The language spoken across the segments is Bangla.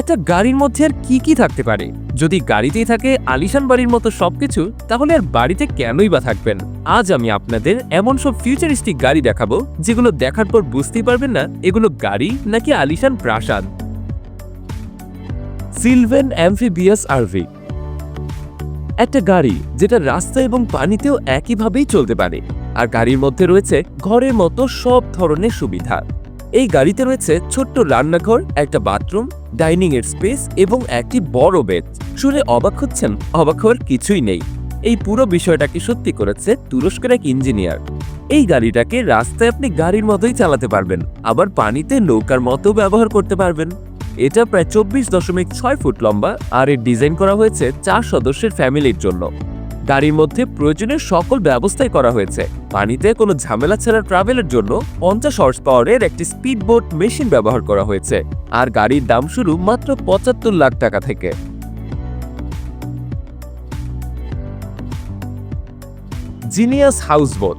একটা গাড়ির মধ্যে আর কি কি থাকতে পারে? যদি গাড়িতেই থাকে আলিশান বাড়ির মতো সবকিছু, তাহলে আর বাড়িতে কেনই বা থাকবেন? আজ আমি আপনাদের এমন সব ফিউচারিস্টিক গাড়ি দেখাবো, যেগুলো দেখার পর বুঝতেই পারবেন না, এগুলো গাড়ি নাকি আলিশান প্রাসাদ? সিলভেন অ্যামফিবিয়াস আরভি একটা গাড়ি যেটা রাস্তা এবং পানিতেও একইভাবেই চলতে পারে, আর গাড়ির মধ্যে রয়েছে ঘরের মতো সব ধরনের সুবিধা। এই গাড়িতে রয়েছে ছোট্ট রান্নাঘর, একটা বাথরুম ডাইনিং এর স্পেস এবং একটি বড় বেড। শুনে অবাক হচ্ছেন, অবাক হওয়ার কিছুই নেই। এই পুরো বিষয়টাকে সত্যি করেছে তুরস্কের এক ইঞ্জিনিয়ার। এই গাড়িটাকে রাস্তায় আপনি গাড়ির মতোই চালাতে পারবেন, আবার পানিতে নৌকার মতো ব্যবহার করতে পারবেন। এটা প্রায় চব্বিশ দশমিক ছয় ফুট লম্বা আর এর ডিজাইন করা হয়েছে চার সদস্যের ফ্যামিলির জন্য। গাড়ির মধ্যে প্রয়োজনীয় সকল ব্যবস্থাই করা হয়েছে। পানিতে কোনো ঝামেলা ছাড়া ট্রাভেলের জন্য পঞ্চাশ হর্স পাওয়ারের একটি স্পিড বোট মেশিন ব্যবহার করা হয়েছে। আর গাড়ির দাম শুরু মাত্র পঁচাত্তর লাখ টাকা থেকে। Genius houseboat.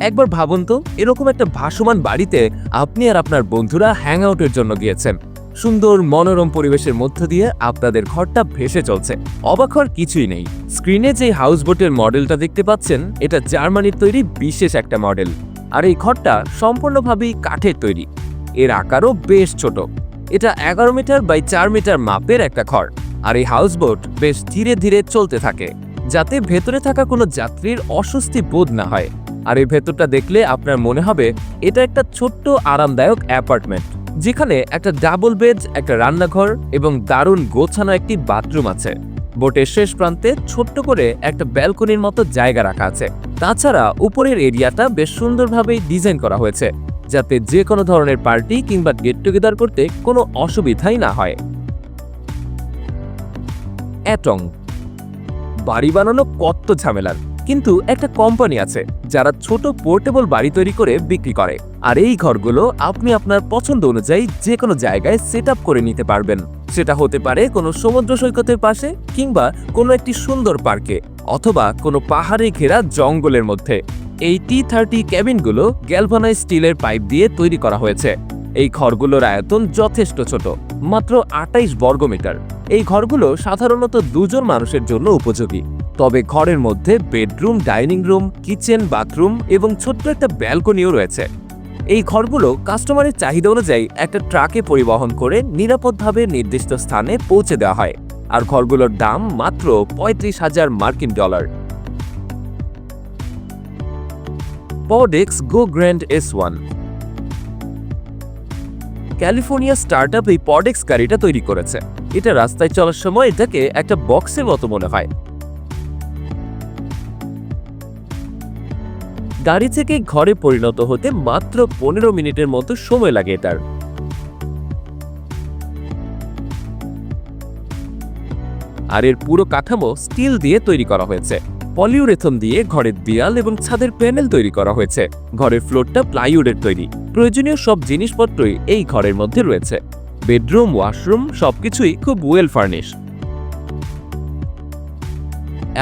একবার ভাবুন তো, এরকম একটা ভাসমান বাড়িতে আপনি আর আপনার বন্ধুরা হ্যাং আউটের জন্য গিয়েছেন। সুন্দর মনোরম পরিবেশের মধ্য দিয়ে আপনাদের ঘরটা ভেসে চলছে। অবাক হওয়ার কিছুই নেই। স্ক্রিনে যে হাউসবোটের মডেলটা দেখতে পাচ্ছেন, এটা জার্মানির তৈরি বিশেষ একটা মডেল। আর এই ঘরটা সম্পূর্ণভাবেই কাঠের তৈরি। এর আকারও বেশ ছোট। এটা এগারো মিটার বাই চার মিটার মাপের একটা ঘর। আর এই হাউসবোট বেশ ধীরে ধীরে চলতে থাকে, যাতে ভেতরে থাকা কোনো যাত্রীর অস্বস্তি বোধ না হয়। আর এই ভেতরটা দেখলে আপনার মনে হবে, এটা একটা ছোট্ট, আরামদায়ক অ্যাপার্টমেন্ট। যেখানে একটা ডাবল বেড একটা রান্নাঘর এবং দারুণ গোছানো একটি বাথরুম আছে। বোটের শেষ প্রান্তে ছোট্ট করে একটা ব্যালকনির মতো জায়গা রাখা আছে। তাছাড়া উপরের এরিয়াটা বেশ সুন্দরভাবেই ডিজাইন করা হয়েছে, যাতে যে কোনো ধরনের পার্টি কিংবা গেট টুগেদার করতে কোনো অসুবিধাই না হয়। অ্যাটং। বাড়ি বানানো কত ঝামেলার। কিন্তু একটা কোম্পানি আছে যারা ছোট পোর্টেবল বাড়ি তৈরি করে বিক্রি করে। আর এই ঘরগুলো আপনি আপনার পছন্দ অনুযায়ী যে কোনো জায়গায় সেট করে নিতে পারবেন। সেটা হতে পারে কোনো সমুদ্র সৈকতের পাশে কিংবা কোনো একটি সুন্দর পার্কে অথবা কোনো পাহাড়ে ঘেরা জঙ্গলের মধ্যে। এই টি থার্টি ক্যাবিনগুলো গ্যালভানাইজ স্টিলের পাইপ দিয়ে তৈরি করা হয়েছে। এই ঘরগুলোর আয়তন যথেষ্ট ছোট, মাত্র আটাইশ বর্গমিটার। এই ঘরগুলো সাধারণত দুজন মানুষের জন্য উপযোগী। তবে ঘরের মধ্যে bedroom, dining room, kitchen, bathroom এবং ছোট্ট একটা ব্যালকনিও রয়েছে। এই ঘরগুলো কাস্টমারের চাহিদা অনুযায়ী একটা ট্রাকে পরিবহন করে নিরাপদভাবে নির্দিষ্ট স্থানে পৌঁছে দেওয়া হয়। আর ঘরগুলোর দাম মাত্র পঁয়ত্রিশ হাজার মার্কিন dollar. Podex go grand S one California startup এই পডেক্স গাড়িটা তৈরি করেছে। এটা রাস্তায় চলার সময় এটাকে একটা বক্সের মতো মনে হয়। গাড়ি থেকে ঘরে পরিণত হতে মাত্র পনেরো মিনিটের মতো সময় লাগে এটার। আর এর পুরো কাঠামো স্টিল দিয়ে তৈরি করা হয়েছে। পলিউরেথন দিয়ে ঘরের দেয়াল এবং ছাদের প্যানেল তৈরি করা হয়েছে। ঘরের ফ্লোরটা প্লাইউডের তৈরি। প্রয়োজনীয় সব জিনিসপত্রই এই ঘরের মধ্যে রয়েছে। বেডরুম, ওয়াশরুম সবকিছুই খুব ওয়েল ফার্নিশ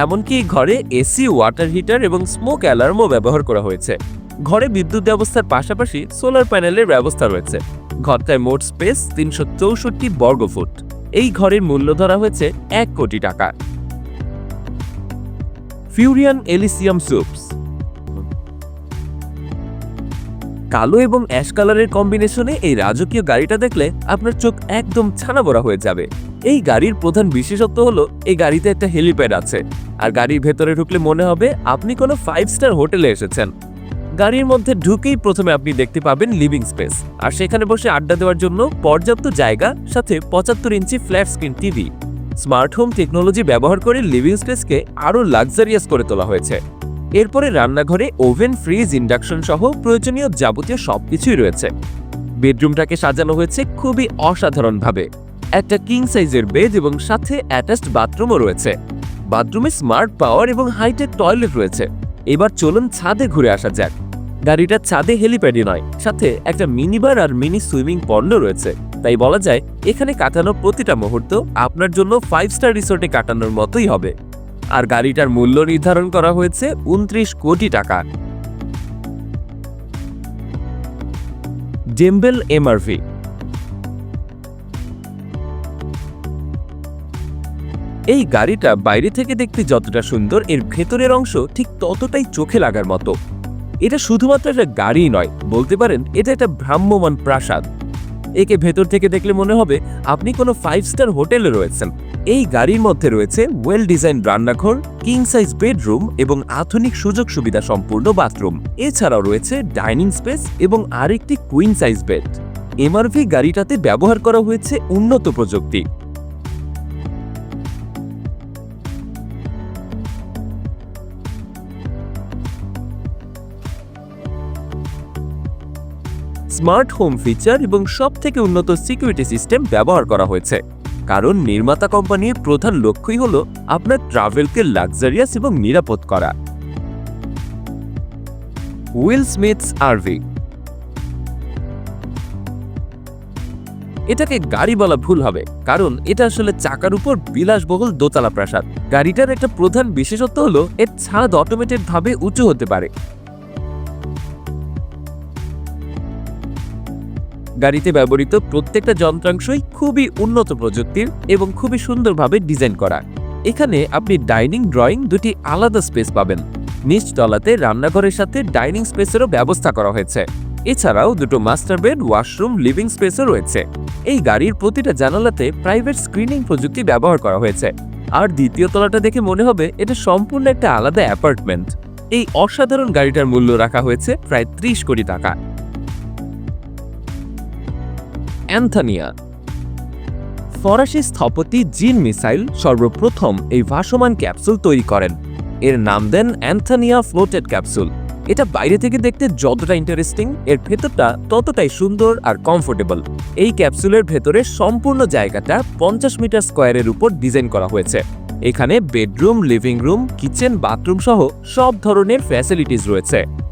এমনকি ঘরে এসি, ওয়াটার হিটার এবং স্মোক অ্যালার্মও ব্যবহার করা হয়েছে। ঘরে বিদ্যুৎ ব্যবস্থার পাশাপাশি সোলার প্যানেলের ব্যবস্থা রয়েছে। ঘরটায় মোট স্পেস তিনশো চৌষট্টি বর্গফুট এই ঘরের মূল্য ধরা হয়েছে এক কোটি টাকা। ফিউরিয়ান এলিসিয়াম সুপস। কালো এবং অ্যাশ কালারের কম্বিনেশনে এই রাজকীয় গাড়িটা দেখলে আপনার চোখ একদম ছানাবড়া হয়ে যাবে। এই গাড়ির প্রধান বিশেষত্ব হলো, এই গাড়িতে একটা হেলিপ্যাড আছে। আর গাড়ির ভেতরে ঢুকলে মনে হবে আপনি কোনো ফাইভ স্টার হোটেলে এসেছেন। গাড়ির মধ্যে ঢুকেই প্রথমে আপনি দেখতে পাবেন লিভিং স্পেস আর সেখানে বসে আড্ডা দেওয়ার জন্য পর্যাপ্ত জায়গা, সাথে পঁচাত্তর inch flat screen TV smart home technology ব্যবহার করে লিভিং স্পেসকে আরও লাক্সারিয়াস করে তোলা হয়েছে। এরপরে রান্নাঘরে ওভেন ফ্রিজ ইন্ডাকশন সহ প্রয়োজনীয় যাবতীয় সবকিছুই রয়েছে। বেডরুমটাকে সাজানো হয়েছে খুবই অসাধারণভাবে। একটা কিং সাইজের বেড এবং সাথে অ্যাটাচড বাথরুমও রয়েছে। বাথরুমে স্মার্ট পাওয়ার এবং হাইটেক টয়লেট রয়েছে। এবার চলুন ছাদে ঘুরে আসা যাক। গাড়িটার ছাদে হেলিপ্যাডই নয়, সাথে একটা মিনি বার আর মিনি সুইমিং পন্ড রয়েছে। তাই বলা যায়, এখানে কাটানো প্রতিটা মুহূর্ত আপনার জন্য ফাইভ স্টার রিসোর্টে কাটানোর মতোই হবে। আর গাড়িটার মূল্য নির্ধারণ করা হয়েছে উনত্রিশ কোটি টাকা। ডেম্বেল এমআরভি এই গাড়িটা বাইরে থেকে দেখতে যতটা সুন্দর, এর ভেতরের অংশ ঠিক ততটাই চোখে লাগার মতো। এটা শুধুমাত্র একটা গাড়ি নয়, বলতে পারেন এটা একটা ভ্রাম্যমান প্রাসাদ। একে ভেতর থেকে দেখলে মনে হবে আপনি কোনো ফাইভ স্টার হোটেলে রয়েছেন। এই গাড়ির মধ্যে রয়েছে ওয়েল ডিজাইন রান্নাঘর কিং সাইজ বেডরুম এবং আধুনিক সুযোগ সুবিধা সম্পূর্ণ বাথরুম এছাড়াও রয়েছে ডাইনিং স্পেস এবং আরেকটি কুইন সাইজ বেড এমআরভি গাড়িটাতে ব্যবহার করা হয়েছে উন্নত প্রযুক্তি। স্মার্ট হোম ফিচার এবং সবথেকে উন্নত সিকিউরিটি সিস্টেম ব্যবহার করা হয়েছে। কারণ নির্মাতা কোম্পানির প্রধান লক্ষ্যই হলো আপনার ট্রাভেলকে লাক্সারিয়াস এবং নিরাপদ করা। Will Smith's RV. এটাকে গাড়ি বলা ভুল হবে, কারণ এটা আসলে চাকার উপর বিলাসবহুল দোতলা প্রাসাদ। গাড়িটার একটা প্রধান বিশেষত্ব হলো, এর ছাদ অটোমেটেড ভাবে উঁচু হতে পারে। গাড়িতে ব্যবহৃত প্রত্যেকটা যন্ত্রাংশই খুবই উন্নত প্রযুক্তির এবং খুবই সুন্দরভাবে ডিজাইন করা। এখানে আপনি ডাইনিং, ড্রয়িং দুটি আলাদা স্পেস পাবেন। নিচ তলাতে রান্নাঘরের সাথে ডাইনিং স্পেসেরও ব্যবস্থা করা হয়েছে। এছাড়াও দুটো মাস্টার বেড, ওয়াশরুম, লিভিং স্পেসও রয়েছে। এই গাড়ির প্রতিটা জানালাতে প্রাইভেট স্ক্রিনিং প্রযুক্তি ব্যবহার করা হয়েছে। আর দ্বিতীয় তলাটা দেখে মনে হবে, এটা সম্পূর্ণ একটা আলাদা অ্যাপার্টমেন্ট। এই অসাধারণ গাড়িটার মূল্য রাখা হয়েছে প্রায় ত্রিশ কোটি টাকা। অ্যান্থনিয়া। ফরাসি স্থপতি জিন মিসাইল সর্বপ্রথম এই ভাসমান ক্যাপসুল তৈরি করেন। এর নাম দেন অ্যান্থানিয়া ফ্লোটেড ক্যাপসুল। এটা বাইরে থেকে দেখতে যতটা ইন্টারেস্টিং, এর ভেতরটা ততটাই সুন্দর আর কমফোর্টেবল। এই ক্যাপসুলের ভেতরে সম্পূর্ণ জায়গাটা পঞ্চাশ মিটার স্কোয়ারের উপর ডিজাইন করা হয়েছে। এখানে bedroom, living room, kitchen, bathroom সহ সব ধরনের ফ্যাসিলিটিস রয়েছে।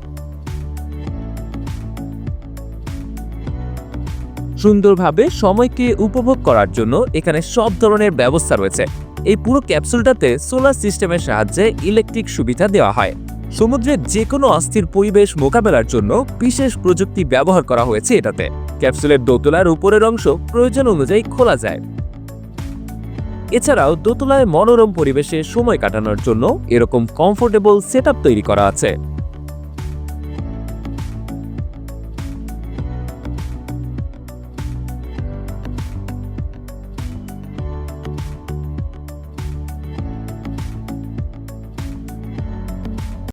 সুন্দরভাবে সময়কে উপভোগ করার জন্য এখানে সব ধরনের ব্যবস্থা রয়েছে। এই পুরো ক্যাপসুলটাতে সোলার সিস্টেমের সাহায্যে ইলেকট্রিক সুবিধা দেওয়া হয়। সমুদ্রের যে কোনো অস্থির পরিবেশ মোকাবেলার জন্য বিশেষ প্রযুক্তি ব্যবহার করা হয়েছে এটাতে। ক্যাপসুলের দোতলার উপরের অংশ প্রয়োজন অনুযায়ী খোলা যায়। এছাড়াও দোতলায় মনোরম পরিবেশে সময় কাটানোর জন্য এরকম কমফোর্টেবল সেটআপ তৈরি করা আছে।